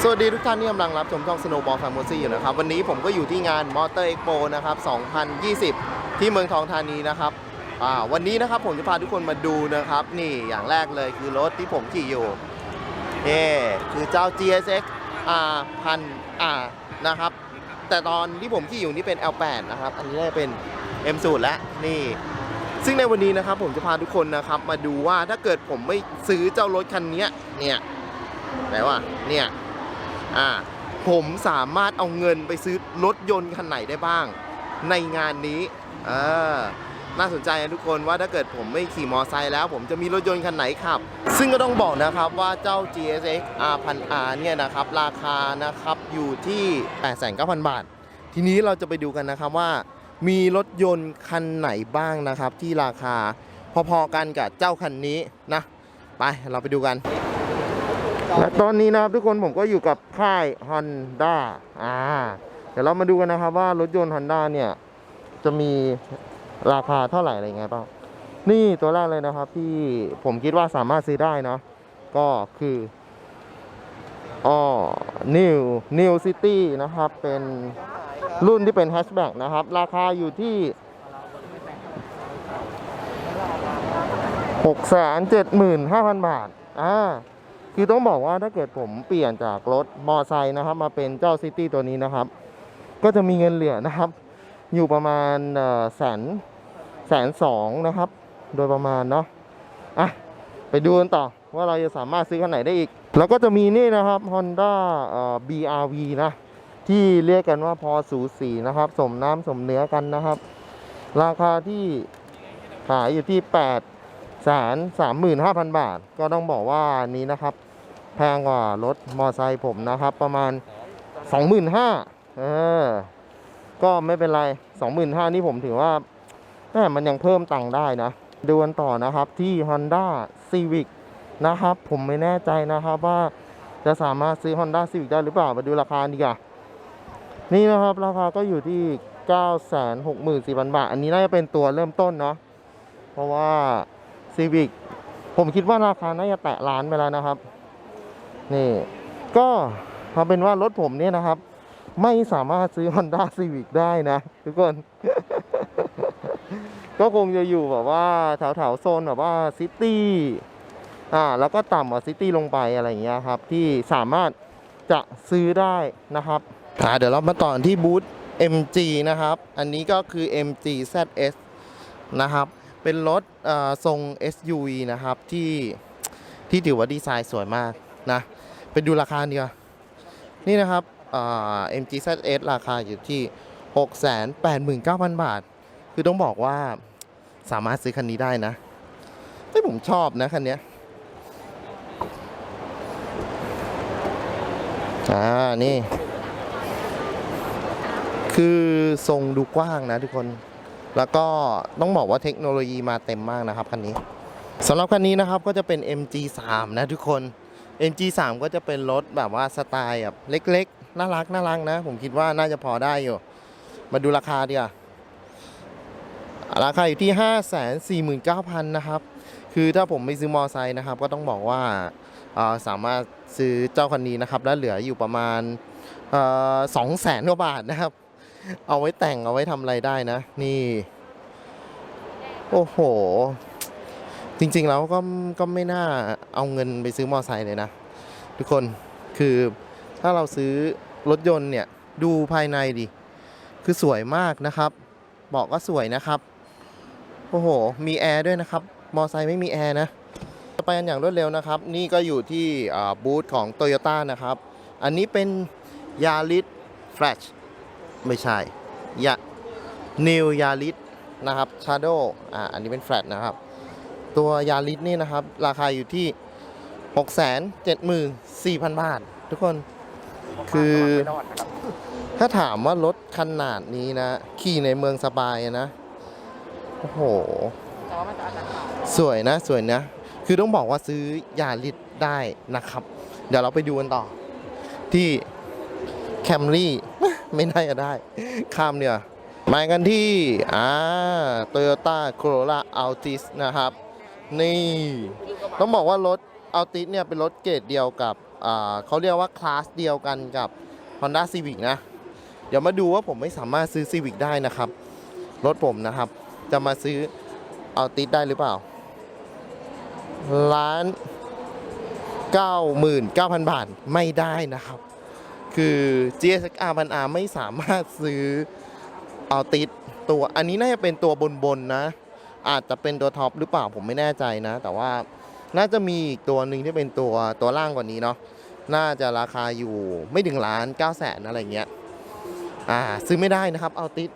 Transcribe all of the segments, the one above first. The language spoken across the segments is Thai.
สวัสดีทุกท่านที่กำลังรับชมช่อง Snowball Family อยู่นะครับ วันนี้ผมก็อยู่ที่งาน Motor Expo นะครับ 2020 ที่เมืองทองธานีนะครับวันนี้นะครับผมจะพาทุกคนมาดูนะครับ นี่อย่างแรกเลยคือรถที่ผมขี่อยู่นี่คือเจ้า GSX R พัน R นะครับ แต่ตอนที่ผมขี่อยู่นี่เป็น L8 นะครับ อันนี้น่าจะเป็น M สูตรแล้วนี่ซึ่งในวันนี้นะครับผมจะพาทุกคนนะครับ มาดูว่าถ้าเกิดผมไม่ซื้อเจ้ารถคันนี้เนี่ยแปลว่าเนี่ย อ่าผมสามารถเอาเงินไปซื้อรถยนต์คันไหนได้บ้าง ในงานนี้เออน่าสนใจนะทุกคนว่าถ้าเกิดผมไม่ขี่มอไซค์แล้ว ผมจะมีรถยนต์คันไหนขับ ซึ่งก็ต้องบอกนะครับว่าเจ้า GSX R 1 0 0 R เนี่ยนะครับ ราคานะครับอยู่ที่ 89,000 บาท ทีนี้เราจะไปดูกันนะครับว่า มีรถยนต์คันไหนบ้างนะครับ ที่ราคาพอๆกันกับเจ้าคันนี้นะ ไปเราไปดูกัน และตอนนี้นะครับทุกคนผมก็อยู่กับค่าย Honda อ่า เดี๋ยวเรามาดูกันนะครับว่ารถยนต์ Honda เนี่ย จะมีราคาเท่าไหร่อะไรไงบ้างนี่ตัวแรกเลยนะครับ ที่ผมคิดว่าสามารถซื้อได้เนาะก็คืออ๋อ New New City นะครับ เป็นรุ่นที่เป็นแฮชแบ็กนะครับ ราคาอยู่ที่675,000 บาท อ่า คือต้องบอกว่าถ้าเกิดผมเปลี่ยนจากรถมอไซค์นะครับ มาเป็นเจ้าซิตี้ตัวนี้นะครับ ก็จะมีเงินเหลือนะครับ อยู่ประมาณแสนแสนสองนะครับ โดยประมาณเนาะอะไปดูกันต่อว่าเราจะสามารถซื้อคันไหนได้อีก แล้วก็จะมีนี่นะครับ Honda BRV นะ ที่เรียกกันว่าพอสูสีนะครับ สมน้ำสมเนื้อกันนะครับ ราคาที่ขายอยู่ที่8 แสนสามหมื่นห้าพันบาท ก็ต้องบอกว่านี้นะครับ แพงกว่ารถมอไซค์ผมนะครับ ประมาณ25,000เออ ก็ไม่เป็นไร25,000นี่ผมถือว่าแม่มันยังเพิ่มตังค์ได้นะดูกันต่อนะครับที่ Honda Civic นะครับ ผมไม่แน่ใจนะครับว่าจะสามารถซื้อ Honda Civic ได้หรือเปล่า มาดูราคาดีกว่านี่นะครับ ราคาก็อยู่ที่ 964,000 บาท อันนี้น่าจะเป็นตัวเริ่มต้นเนาะเพราะว่า Civic ผมคิดว่าราคาน่าจะแตะล้านไปแล้วนะครับ นี่ ก็เอาเป็นว่ารถผมเนี่ยนะครับ ไม่สามารถซื้อ Honda Civic ได้นะ ทุกคน ก็คงจะอยู่แบบว่าแถวแถวๆโซนแบบว่าซิตี้อ่าแล้วก็ต่ำกว่าซิตี้ลงไปอะไรอย่างเงี้ยครับ ที่สามารถจะซื้อได้นะครับอ่าเดี๋ยวเรามาต่อที่บูธ MG นะครับ อันนี้ก็คือ MG ZS นะครับ เป็นรถเอ่อทรง SUV นะครับที่ที่ถือว่าดีไซน์สวยมากนะไปดูราคาดีกว่านี่นะครับ MG ZS ราคาอยู่ที่ 689,000 บาท คือต้องบอกว่าสามารถซื้อคันนี้ได้นะเฮ้ยผมชอบนะคันนี้อ่า นี่ คือทรงดูกว้างนะทุกคน แล้วก็ต้องบอกว่าเทคโนโลยีมาเต็มมากนะครับคันนี้สำหรับคันนี้นะครับก็จะเป็น MG3 นะทุกคน MG3 ก็จะเป็นรถแบบว่าสไตล์แบบเล็กๆ น่ารักน่ารักนะ ผมคิดว่าน่าจะพอได้อยู่ มาดูราคาดีกว่าราคาอยู่ที่ 549,000 นะครับ คือถ้าผมไม่ซื้อมอไซค์นะครับ ก็ต้องบอกว่าสามารถซื้อเจ้าคันนี้นะครับ แล้วเหลืออยู่ประมาณสองแสนกว่าบาทนะครับ เอาไว้แต่งเอาไว้ทำอะไรได้นะ นี่ โอ้โห จริงๆแล้วก็ก็ไม่น่าเอาเงินไปซื้อมอไซค์เลยนะ ทุกคนคือถ้าเราซื้อรถยนต์เนี่ย ดูภายในดิ คือสวยมากนะครับเบาะก็สวยนะครับ โอ้โห มีแอร์ด้วยนะครับ มอไซค์ไม่มีแอร์นะ ไปกันอย่างรวดเร็วนะครับ นี่ก็อยู่ที่อ่าบูธของ t o y ยต้นะครับ อันนี้เป็นยา r i s Flash ไม่ใช่ยา New Yaris นะครับ Shadow อ่าอันนี้เป็นแฟลตนะครับ ตัวยา r i s นี่นะครับ ราคาอยู่ที่ 674,000 บาท ทุกคนคือถ้าถามว่ารถขนาดนี้นะ ขี่ในเมืองสบายอะนะ โอ้โห สวยนะสวยนะ คือต้องบอกว่าซื้อยาลิดได้นะครับ เดี๋ยวเราไปดูกันต่อ ที่แคมรี่ ไม่น่าจะได้ ข้ามเนี่ยมากันที่อ่าโตโยต้าโคโรล่าอัลติสนะครับ นี่ ต้องบอกว่ารถอัลติสเนี่ยเป็นรถเกรดเดียวกับอ่าเขาเรียกว่าคลาสเดียวกันกับ Honda Civic นะ เดี๋ยวมาดูว่าผมไม่สามารถซื้อ Civic ได้นะครับ รถผมนะครับ จะมาซื้อเอาติดได้หรือเปล่า ล้าน 99,000 บาทไม่ได้นะครับ คือ GSXR พัน R ไม่สามารถซื้อเอาติดตัวอันนี้น่าจะเป็นตัวบนๆนนะ อาจจะเป็นตัวท็อปหรือเปล่าผมไม่แน่ใจนะ แต่ว่าน่าจะมีอีกตัวหนึ่งที่เป็นตัวตัวล่างกว่านี้เนาะน่าจะราคาอยู่ไม่ถึงล้าน9แสนอะไรเงี้ยอ่าซื้อไม่ได้นะครับเอาติด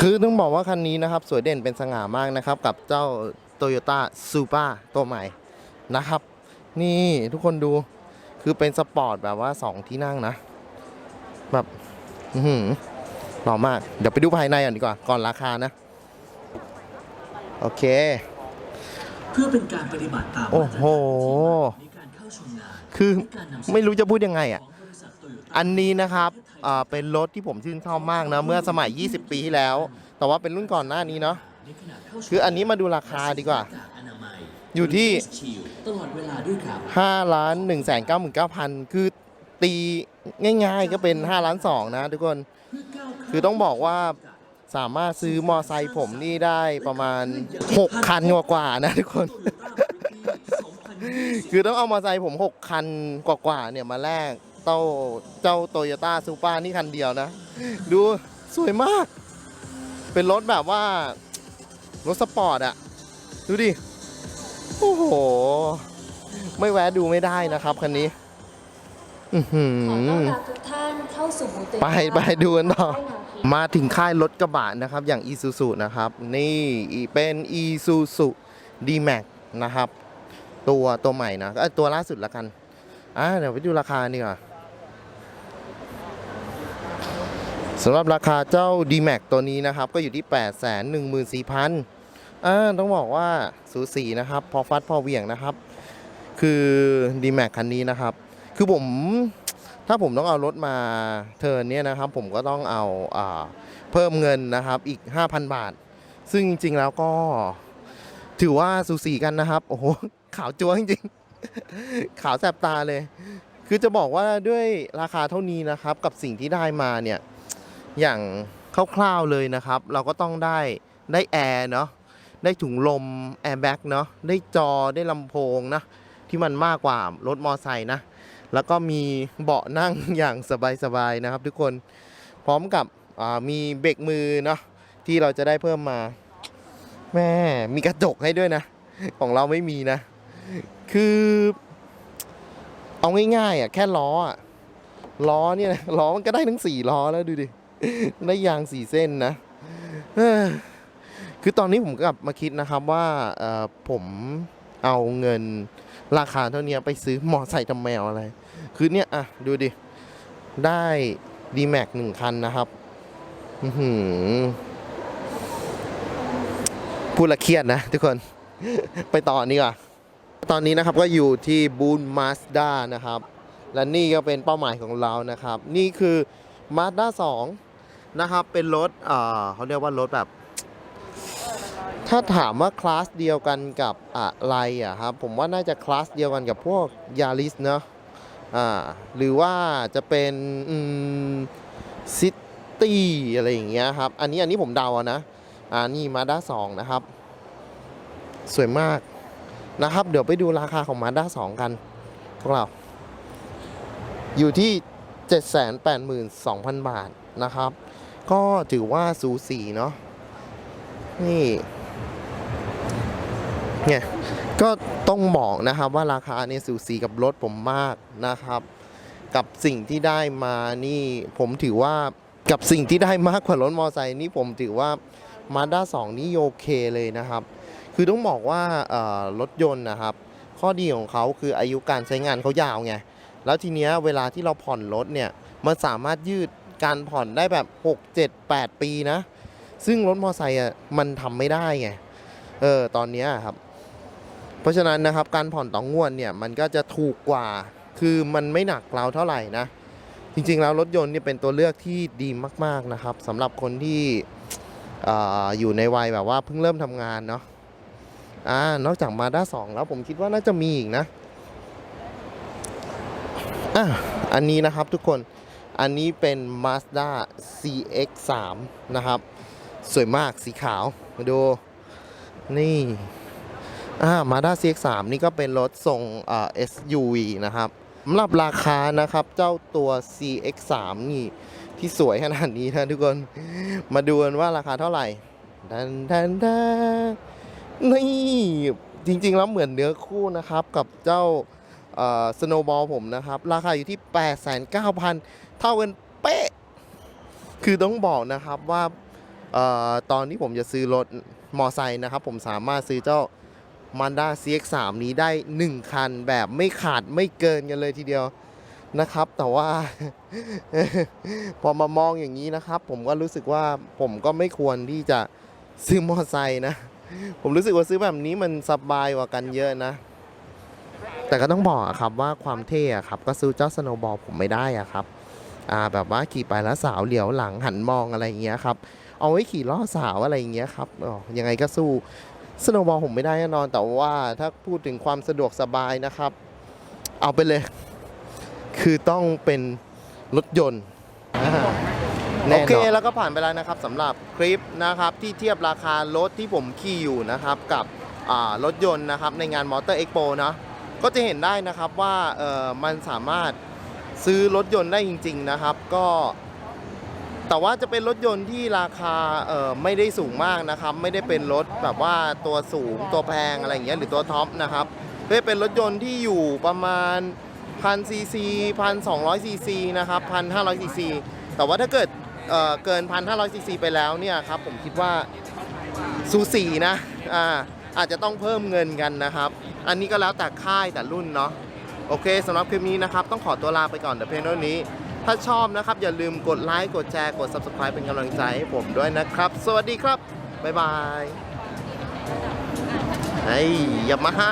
คือต้องบอกว่าคันนี้นะครับ สวยเด่นเป็นสง่ามากนะครับ กับเจ้า Toyota Supra ตัวใหม่นะครับ นี่ทุกคนดูคือเป็นสปอร์ตแบบว่า 2 ที่นั่งนะ แบบอื้อหือหล่อมาก เดี๋ยวไปดูภายในก่อนดีกว่า ก่อนราคานะ โอเค เพื่อเป็นการปฏิบัติตามโอ้โหในการเข้าชมงานคือและการนำเสนอไม่รู้จะพูดยังไงอะของบริษัทโตโยต้าอันนี้นะครับอ่าเป็นรถที่ผมชื่นชอบมากนะ เมื่อสมัย 20 ปีที่แล้ว แต่ว่าเป็นรุ่นก่อนหน้านี้เนาะในขณะเข้าชมคืออันนี้มาดูราคาดีกว่าหน้กอนามัยอยู่ที่ชิลตลอดเวลาด้วยครับ5ล้าน1 9 9 0 0 0 คือ ตีง่ายๆก็เป็น5ล้าน2นะทุกคนเพื่อก้าวข้ามคือต้องบอกว่าสามารถซื้อมอไซค์ผมนี่ได้ประมาณ 6 คันกว่าๆนะทุกคน คือต้องเอามอไซค์ผม 6 คันกว่าๆเนี่ยมาแลกเต้าเจ้าโตโยต้าซูเปอร์นี่คันเดียวนะ ดูสวยมาก เป็นรถแบบว่า รถสปอร์ตอะดูดิ โอ้โห ไม่แวะดูไม่ได้นะครับคันนี้อื้อหื ขอต้อนอรับทุกท่านเข้าสู่บูธไปไปดูกันต่อได้นาทีมาถึงค่ายรถกระบะนะครับ อย่าง Isuzu นะครับ นี่เป็น Isuzu D-Max นะครับ ตัวตัวใหม่นะก็ตัวล่าสุดละกันอ่าเดี๋ยวไปดูราคานี่ก่อนสำหรับราคาเจ้า D-Max ตัวนี้นะครับ ก็อยู่ที่ 8 1 4 0 0 0อ่าต้องบอกว่าสูสีนะครับ พอฟัดพอเหวี่ยงนะครับ คือ D-Max คันนี้นะครับ คือผมถ้าผมต้องเอารถมาเทิร์นเนี่ยนะครับ ผมก็ต้องเอาอาเพิ่มเงินนะครับอีก 5,000 บาท ซึ่งจริงๆแล้วก็ถือว่าสูสีกันนะครับ โอ้โหขาวจัวจริงๆ ขาวแสบตาเลย คือจะบอกว่าด้วยราคาเท่านี้นะครับ กับสิ่งที่ได้มาเนี่ย อย่างคร่าวๆเลยนะครับ เราก็ต้องได้ได้แอร์เนาะได้ถุงลมแอร์แบ็กเนาะได้จอได้ลำโพงนะที่มันมากกว่ารถมอไซค์นะ แล้วก็มีเบาะนั่งอย่างสบายๆนะครับ ทุกคนพร้อมกับมีเบรกมือเนาะที่เราจะได้เพิ่มมา แม่มีกระจกให้ด้วยนะ ของเราไม่มีนะ คือ เอาง่ายๆอะแค่ล้ออะล้อเนี่ยล้อมันก็ได้ทั้งสี่ล้อแล้วดูดิได้ยางสี่เส้นนะคือตอนนี้ผมกลับมาคิดนะครับว่าผมเอาเงินราคาเท่านี้ไปซื้อมอไซค์ทำแมวอะไร คือเนี่ยอะดูดิ ได้ d m a x หนึ่งคันนะครับหือพูดละเครียดนะทุกคน ไปต่อนี่ก่อนตอนนี้นะครับก็อยู่ที่บูนมาสด้านะครับ และนี่ก็เป็นเป้าหมายของเรานะครับ นี่คือ Mazda 2นะครับ เป็นรถเออเขาเรียกว่ารถแบบ ถ้าถามว่าคลาสเดียวกันกับอะไรอะครับ ผมว่าน่าจะคลาสเดียวกันกับพวกยาริสเนาะ อ่าหรือว่าจะเป็นซิตี้อะไรอย่างเงี้ยครับ อันนี้อันนี้ผมเดาอะนะอ่านี่มาด้าสองนะครับ สวยมากนะครับ เดี๋ยวไปดูราคาของมาด้าสองกันพวกเรา อยู่ที่ 782,000 บาทนะครับ ก็ถือว่าสูสีเนาะนี่ เนี่ยก็ต้องบอกนะครับว่าราคาเนี่ยสูสีกับรถผมมากนะครับ กับสิ่งที่ได้มานี่ผมถือว่ากับสิ่งที่ได้มากกว่ารถมอไซค์นี่ผมถือว่ามาด้า2นี่โอเคเลยนะครับ คือต้องบอกว่ารถยนต์นะครับ ข้อดีของเขาคืออายุการใช้งานเขายาวไง แล้วทีเนี้ยเวลาที่เราผ่อนรถเนี่ย มันสามารถยืดการผ่อนได้แบบ 6 7 8 ปีนะ ซึ่งรถมอไซค์อะมันทำไม่ได้ไง เออตอนเนี้ยครับ เพราะฉะนั้นนะครับการผ่อนต่องวดเนี่ยมันก็จะถูกกว่า คือมันไม่หนักเราเท่าไหร่นะ จริงๆแล้วรถยนต์เนี่ยเป็นตัวเลือกที่ดีมากๆนะครับสำหรับคนที่อ่อยู่ในวัยแบบว่าเพิ่งเริ่มทำงานเนาะอ่านอกจากมาด้าสองแล้วผมคิดว่าน่าจะมีอีกนะอะอันนี้นะครับทุกคนอันนี้เป็น Mazda CX3 นะครับ สวยมากสีขาว มาดู นี่ อ่า Mazda CX3 นี่ก็เป็นรถทรงอ่า SUV นะครับสำหรับราคานะครับเจ้าตัว CX3 นี่ที่สวยขนาดนี้นะทุกคน มาดูกันว่าราคาเท่าไหร่ดันดันดันนี่จริงๆ แล้วเหมือนเนื้อคู่นะครับกับเจ้าสโนบอลผมนะครับ ราคาอยู่ที่ 89,000 เท่ากันเป๊ะ คือต้องบอกนะครับว่าเออตอนที่ผมจะซื้อรถมอไซค์นะครับ ผมสามารถซื้อเจ้า Mazda CX3 นี้ได้ 1 คันแบบไม่ขาดไม่เกินกันเลยทีเดียวนะครับ แต่ว่า พอมามองอย่างนี้นะครับ ผมก็รู้สึกว่าผมก็ไม่ควรที่จะซื้อมอไซค์นะ ผมรู้สึกว่าซื้อแบบนี้มันสบายกว่ากันเยอะนะ แต่ก็ต้องบอกครับว่าความเท่อะครับ ก็ซื้อเจ้าสโนบอลผมไม่ได้อะครับอ่าแบบว่าขี่ไปแล้วสาวเหลียวหลังหันมองอะไรอย่างเงี้ยครับ เอาไว้ขี่ล่อสาวอะไรอย่างเงี้ยครับอ๋อยังไงก็สู้ สโนบอลผมไม่ได้แน่นอน แต่ว่าถ้าพูดถึงความสะดวกสบายนะครับ เอาไปเลย คือต้องเป็นรถยนต์อ่าโอเคแล้วก็ผ่านไปแล้วนะครับสำหรับคลิปนะครับที่เทียบราคารถที่ผมขี่อยู่นะครับกับอ่ารถยนต์นะครับในงานมอเตอร์เอ็กโปเนาะก็จะเห็นได้นะครับว่าเออมันสามารถซื้อรถยนต์ได้จริง ๆนะครับ ก็ แต่ว่าจะเป็นรถยนต์ที่ราคาเออไม่ได้สูงมากนะครับ ไม่ได้เป็นรถแบบว่าตัวสูงตัวแพงอะไรอย่างเงี้ยหรือตัวท็อปนะครับก็เป็นรถยนต์ที่อยู่ประมาณพันซีซีพันสองร้อยซีซีนะครับพันห้าร้อยซีซีแต่ว่าถ้าเกิดเอ่อเกินพันห้าร้อยซีซีไปแล้วเนี่ยครับผมคิดว่าสูสีนะอ่าอาจจะต้องเพิ่มเงินกันนะครับ อันนี้ก็แล้วแต่ค่ายแต่รุ่นเนาะโอเคสำหรับคลิปนี้นะครับ ต้องขอตัวลาไปก่อนแต่เพียงเท่านี้ ถ้าชอบนะครับ อย่าลืมกดไลค์กดแชร์กด Subscribe เป็นกำลังใจให้ผมด้วยนะครับ สวัสดีครับ บ๊ายบายเฮ้ยอย่ามาฮ่า